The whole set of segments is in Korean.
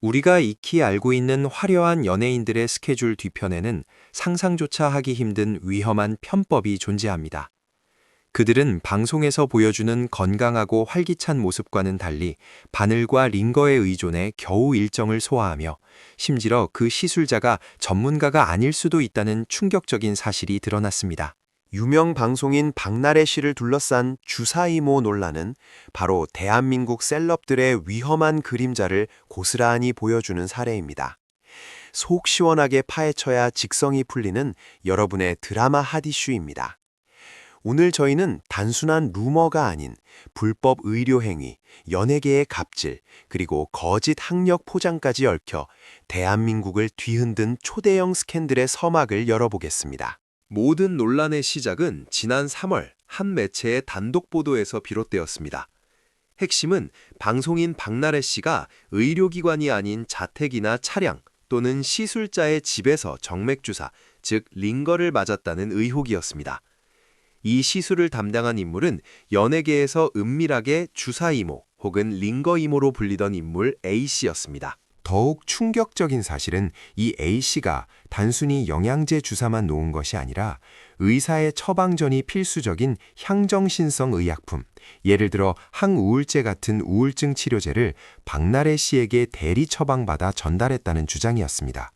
우리가 익히 알고 있는 화려한 연예인들의 스케줄 뒤편에는 상상조차 하기 힘든 위험한 편법이 존재합니다. 그들은 방송에서 보여주는 건강하고 활기찬 모습과는 달리 바늘과 링거에 의존해 겨우 일정을 소화하며 심지어 그 시술자가 전문가가 아닐 수도 있다는 충격적인 사실이 드러났습니다. 유명 방송인 박나래 씨를 둘러싼 주사이모 논란은 바로 대한민국 셀럽들의 위험한 그림자를 고스란히 보여주는 사례입니다. 속 시원하게 파헤쳐야 직성이 풀리는 여러분의 드라마 핫이슈입니다. 오늘 저희는 단순한 루머가 아닌 불법 의료 행위, 연예계의 갑질, 그리고 거짓 학력 포장까지 얽혀 대한민국을 뒤흔든 초대형 스캔들의 서막을 열어보겠습니다. 모든 논란의 시작은 지난 3월 한 매체의 단독 보도에서 비롯되었습니다. 핵심은 방송인 박나래 씨가 의료기관이 아닌 자택이나 차량 또는 시술자의 집에서 정맥주사, 즉 링거를 맞았다는 의혹이었습니다. 이 시술을 담당한 인물은 연예계에서 은밀하게 주사이모 혹은 링거이모로 불리던 인물 A씨였습니다. 더욱 충격적인 사실은 이 A씨가 단순히 영양제 주사만 놓은 것이 아니라 의사의 처방전이 필수적인 향정신성 의약품, 예를 들어 항우울제 같은 우울증 치료제를 박나래 씨에게 대리 처방받아 전달했다는 주장이었습니다.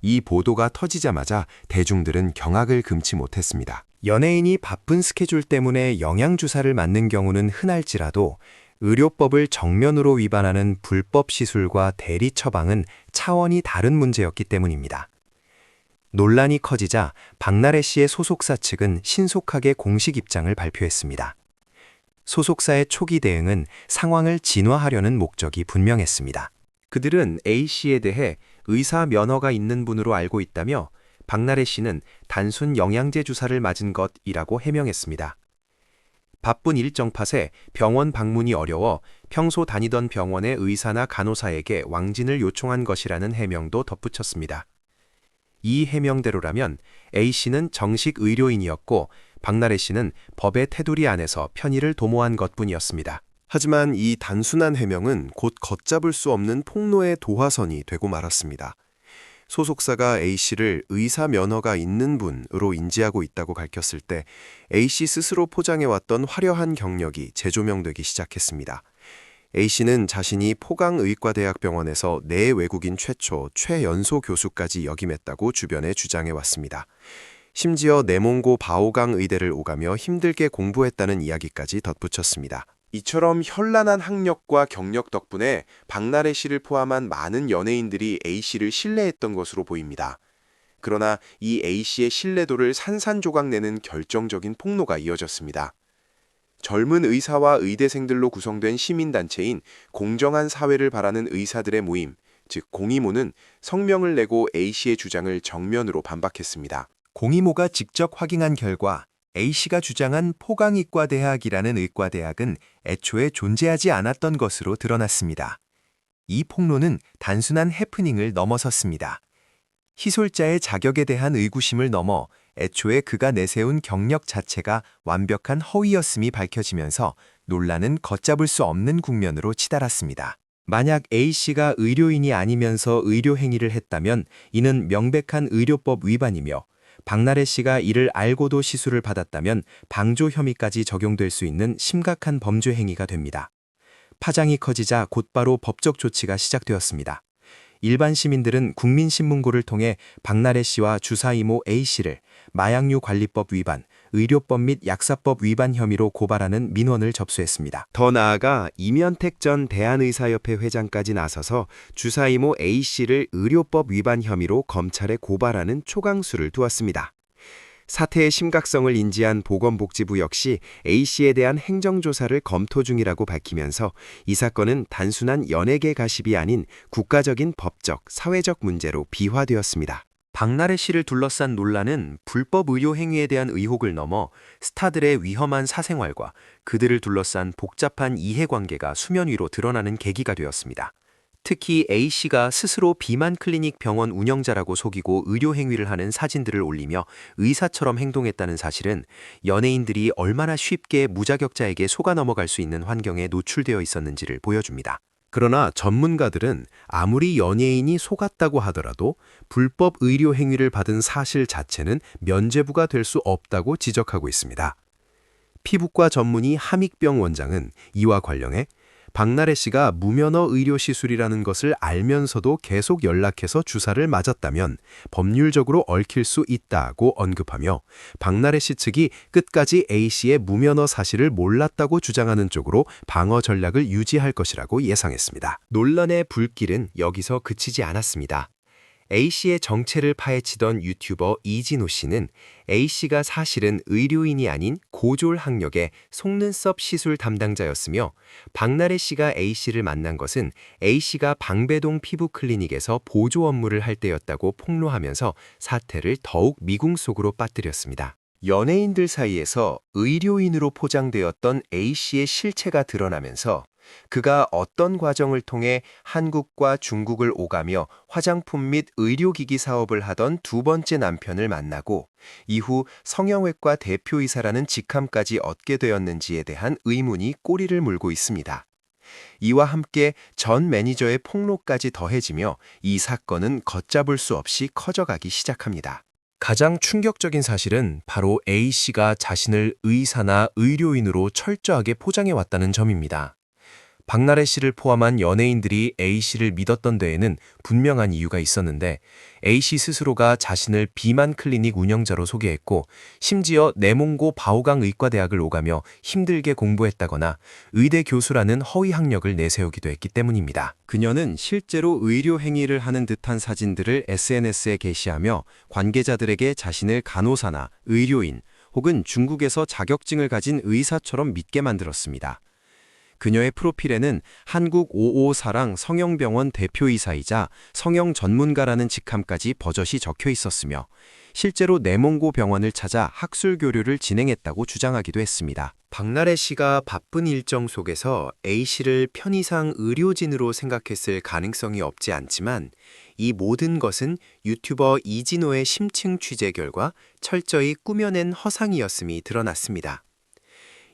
이 보도가 터지자마자 대중들은 경악을 금치 못했습니다. 연예인이 바쁜 스케줄 때문에 영양주사를 맞는 경우는 흔할지라도 의료법을 정면으로 위반하는 불법 시술과 대리 처방은 차원이 다른 문제였기 때문입니다. 논란이 커지자 박나래 씨의 소속사 측은 신속하게 공식 입장을 발표했습니다. 소속사의 초기 대응은 상황을 진화하려는 목적이 분명했습니다. 그들은 A 씨에 대해 의사 면허가 있는 분으로 알고 있다며 박나래 씨는 단순 영양제 주사를 맞은 것이라고 해명했습니다. 바쁜 일정 탓에 병원 방문이 어려워 평소 다니던 병원의 의사나 간호사에게 왕진을 요청한 것이라는 해명도 덧붙였습니다. 이 해명대로라면 A씨는 정식 의료인이었고 박나래 씨는 법의 테두리 안에서 편의를 도모한 것뿐이었습니다. 하지만 이 단순한 해명은 곧 걷잡을 수 없는 폭로의 도화선이 되고 말았습니다. 소속사가 A씨를 의사 면허가 있는 분으로 인지하고 있다고 밝혔을 때 A씨 스스로 포장해왔던 화려한 경력이 재조명되기 시작했습니다. A씨는 자신이 포강의과대학병원에서 내 외국인 최초 최연소 교수까지 역임했다고 주변에 주장해왔습니다. 심지어 내몽고 바오강 의대를 오가며 힘들게 공부했다는 이야기까지 덧붙였습니다. 이처럼 현란한 학력과 경력 덕분에 박나래 씨를 포함한 많은 연예인들이 A씨를 신뢰했던 것으로 보입니다. 그러나 이 A씨의 신뢰도를 산산조각내는 결정적인 폭로가 이어졌습니다. 젊은 의사와 의대생들로 구성된 시민단체인 공정한 사회를 바라는 의사들의 모임, 즉 공이모는 성명을 내고 A씨의 주장을 정면으로 반박했습니다. 공이모가 직접 확인한 결과 A씨가 주장한 포강의과대학이라는 의과대학은 애초에 존재하지 않았던 것으로 드러났습니다. 이 폭로는 단순한 해프닝을 넘어섰습니다. 희솔자의 자격에 대한 의구심을 넘어 애초에 그가 내세운 경력 자체가 완벽한 허위였음이 밝혀지면서 논란은 걷잡을 수 없는 국면으로 치달았습니다. 만약 A씨가 의료인이 아니면서 의료 행위를 했다면 이는 명백한 의료법 위반이며 박나래 씨가 이를 알고도 시술을 받았다면 방조 혐의까지 적용될 수 있는 심각한 범죄 행위가 됩니다. 파장이 커지자 곧바로 법적 조치가 시작되었습니다. 일반 시민들은 국민신문고를 통해 박나래 씨와 주사 이모 A 씨를 마약류 관리법 위반, 의료법 및 약사법 위반 혐의로 고발하는 민원을 접수했습니다. 더 나아가 이면택 전 대한의사협회 회장까지 나서서 주사 이모 A 씨를 의료법 위반 혐의로 검찰에 고발하는 초강수를 두었습니다. 사태의 심각성을 인지한 보건복지부 역시 A씨에 대한 행정조사를 검토 중이라고 밝히면서 이 사건은 단순한 연예계 가십이 아닌 국가적인 법적, 사회적 문제로 비화되었습니다. 박나래 씨를 둘러싼 논란은 불법 의료 행위에 대한 의혹을 넘어 스타들의 위험한 사생활과 그들을 둘러싼 복잡한 이해관계가 수면 위로 드러나는 계기가 되었습니다. 특히 A씨가 스스로 비만 클리닉 병원 운영자라고 속이고 의료 행위를 하는 사진들을 올리며 의사처럼 행동했다는 사실은 연예인들이 얼마나 쉽게 무자격자에게 속아 넘어갈 수 있는 환경에 노출되어 있었는지를 보여줍니다. 그러나 전문가들은 아무리 연예인이 속았다고 하더라도 불법 의료 행위를 받은 사실 자체는 면죄부가 될 수 없다고 지적하고 있습니다. 피부과 전문의 함익병 원장은 이와 관련해 박나래 씨가 무면허 의료 시술이라는 것을 알면서도 계속 연락해서 주사를 맞았다면 법률적으로 얽힐 수 있다고 언급하며 박나래 씨 측이 끝까지 A 씨의 무면허 사실을 몰랐다고 주장하는 쪽으로 방어 전략을 유지할 것이라고 예상했습니다. 논란의 불길은 여기서 그치지 않았습니다. A씨의 정체를 파헤치던 유튜버 이진호 씨는 A씨가 사실은 의료인이 아닌 고졸 학력의 속눈썹 시술 담당자였으며 박나래 씨가 A씨를 만난 것은 A씨가 방배동 피부 클리닉에서 보조 업무를 할 때였다고 폭로하면서 사태를 더욱 미궁 속으로 빠뜨렸습니다. 연예인들 사이에서 의료인으로 포장되었던 A씨의 실체가 드러나면서 그가 어떤 과정을 통해 한국과 중국을 오가며 화장품 및 의료기기 사업을 하던 두 번째 남편을 만나고 이후 성형외과 대표이사라는 직함까지 얻게 되었는지에 대한 의문이 꼬리를 물고 있습니다. 이와 함께 전 매니저의 폭로까지 더해지며 이 사건은 걷잡을 수 없이 커져가기 시작합니다. 가장 충격적인 사실은 바로 A씨가 자신을 의사나 의료인으로 철저하게 포장해 왔다는 점입니다. 박나래 씨를 포함한 연예인들이 A씨를 믿었던 데에는 분명한 이유가 있었는데 A씨 스스로가 자신을 비만 클리닉 운영자로 소개했고 심지어 내몽고 바오강 의과대학을 오가며 힘들게 공부했다거나 의대 교수라는 허위 학력을 내세우기도 했기 때문입니다. 그녀는 실제로 의료 행위를 하는 듯한 사진들을 SNS에 게시하며 관계자들에게 자신을 간호사나 의료인 혹은 중국에서 자격증을 가진 의사처럼 믿게 만들었습니다. 그녀의 프로필에는 한국 554랑 성형병원 대표이사이자 성형 전문가라는 직함까지 버젓이 적혀 있었으며 실제로 내몽고 병원을 찾아 학술 교류를 진행했다고 주장하기도 했습니다. 박나래 씨가 바쁜 일정 속에서 A씨를 편의상 의료진으로 생각했을 가능성이 없지 않지만 이 모든 것은 유튜버 이진호의 심층 취재 결과 철저히 꾸며낸 허상이었음이 드러났습니다.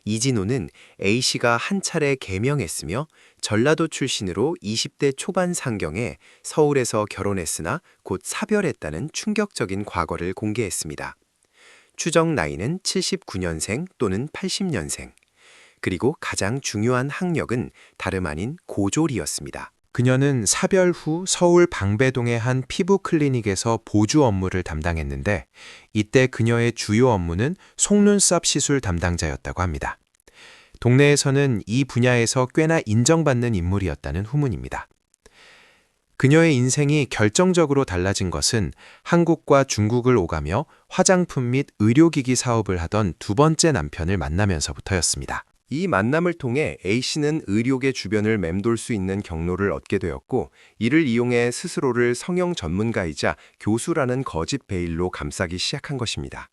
이진호는 A씨가 한 차례 개명했으며 전라도 출신으로 20대 초반 상경에 서울에서 결혼했으나 곧 사별했다는 충격적인 과거를 공개했습니다. 추정 나이는 79년생 또는 80년생. 그리고 가장 중요한 학력은 다름 아닌 고졸이었습니다. 그녀는 사별 후 서울 방배동의 한 피부 클리닉에서 보조 업무를 담당했는데 이때 그녀의 주요 업무는 속눈썹 시술 담당자였다고 합니다. 동네에서는 이 분야에서 꽤나 인정받는 인물이었다는 후문입니다. 그녀의 인생이 결정적으로 달라진 것은 한국과 중국을 오가며 화장품 및 의료기기 사업을 하던 두 번째 남편을 만나면서부터였습니다. 이 만남을 통해 A씨는 의료계 주변을 맴돌 수 있는 경로를 얻게 되었고 이를 이용해 스스로를 성형 전문가이자 교수라는 거짓 베일로 감싸기 시작한 것입니다.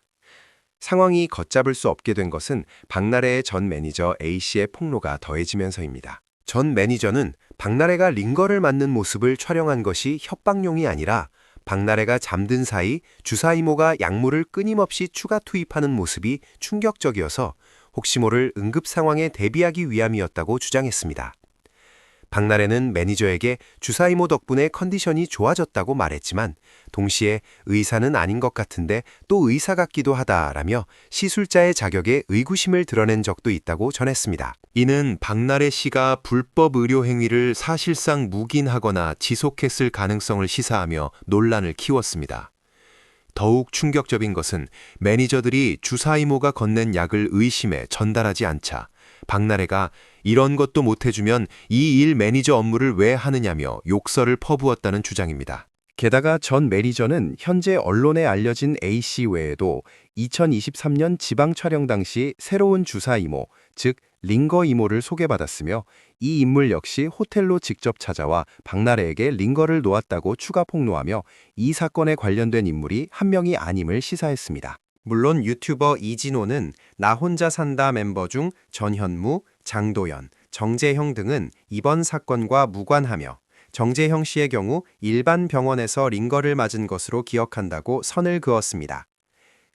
상황이 걷잡을 수 없게 된 것은 박나래의 전 매니저 A씨의 폭로가 더해지면서입니다. 전 매니저는 박나래가 링거를 맞는 모습을 촬영한 것이 협박용이 아니라 박나래가 잠든 사이 주사 이모가 약물을 끊임없이 추가 투입하는 모습이 충격적이어서 혹시 모를 응급 상황에 대비하기 위함이었다고 주장했습니다. 박나래는 매니저에게 주사 이모 덕분에 컨디션이 좋아졌다고 말했지만 동시에 의사는 아닌 것 같은데 또 의사 같기도 하다라며 시술자의 자격에 의구심을 드러낸 적도 있다고 전했습니다. 이는 박나래 씨가 불법 의료 행위를 사실상 묵인하거나 지속했을 가능성을 시사하며 논란을 키웠습니다. 더욱 충격적인 것은 매니저들이 주사 이모가 건넨 약을 의심해 전달하지 않자 박나래가 이런 것도 못 해주면 이 일 매니저 업무를 왜 하느냐며 욕설을 퍼부었다는 주장입니다. 게다가 전 매니저는 현재 언론에 알려진 A씨 외에도 2023년 지방 촬영 당시 새로운 주사 이모, 즉 링거 이모를 소개받았으며 이 인물 역시 호텔로 직접 찾아와 박나래에게 링거를 놓았다고 추가 폭로하며 이 사건에 관련된 인물이 한 명이 아님을 시사했습니다. 물론 유튜버 이진호는 나 혼자 산다 멤버 중 전현무, 장도연, 정재형 등은 이번 사건과 무관하며 정재형 씨의 경우 일반 병원에서 링거를 맞은 것으로 기억한다고 선을 그었습니다.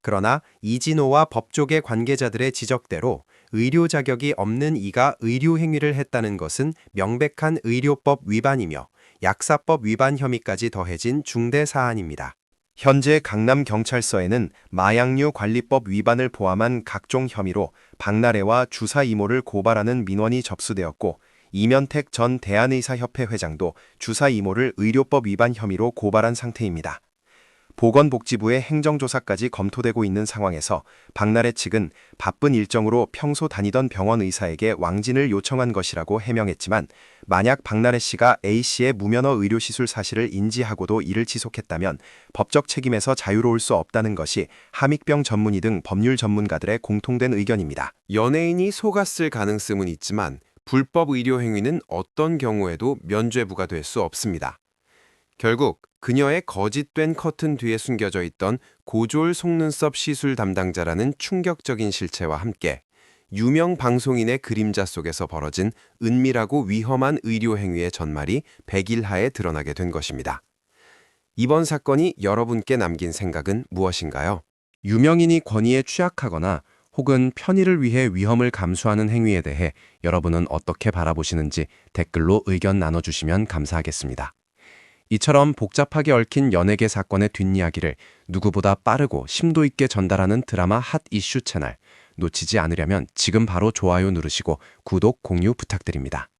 그러나 이진호와 법조계 관계자들의 지적대로 의료 자격이 없는 이가 의료 행위를 했다는 것은 명백한 의료법 위반이며 약사법 위반 혐의까지 더해진 중대 사안입니다. 현재 강남경찰서에는 마약류 관리법 위반을 포함한 각종 혐의로 박나래와 주사 이모를 고발하는 민원이 접수되었고 이면택 전 대한의사협회 회장도 주사 이모를 의료법 위반 혐의로 고발한 상태입니다. 보건복지부의 행정조사까지 검토되고 있는 상황에서 박나래 측은 바쁜 일정으로 평소 다니던 병원 의사에게 왕진을 요청한 것이라고 해명했지만 만약 박나래 씨가 A씨의 무면허 의료시술 사실을 인지하고도 이를 지속했다면 법적 책임에서 자유로울 수 없다는 것이 함익병 전문의 등 법률 전문가들의 공통된 의견입니다. 연예인이 속았을 가능성은 있지만 불법 의료 행위는 어떤 경우에도 면죄 부가 될 수 없습니다. 결국 그녀의 거짓된 커튼 뒤에 숨겨져 있던 고졸 속눈썹 시술 담당자라는 충격적인 실체와 함께 유명 방송인의 그림자 속에서 벌어진 은밀하고 위험한 의료 행위의 전말이 백일하에 드러나게 된 것입니다. 이번 사건이 여러분께 남긴 생각은 무엇인가요? 유명인이 권위에 취약하거나 혹은 편의를 위해 위험을 감수하는 행위에 대해 여러분은 어떻게 바라보시는지 댓글로 의견 나눠주시면 감사하겠습니다. 이처럼 복잡하게 얽힌 연예계 사건의 뒷이야기를 누구보다 빠르고 심도 있게 전달하는 드라마 핫 이슈 채널 놓치지 않으려면 지금 바로 좋아요 누르시고 구독, 공유 부탁드립니다.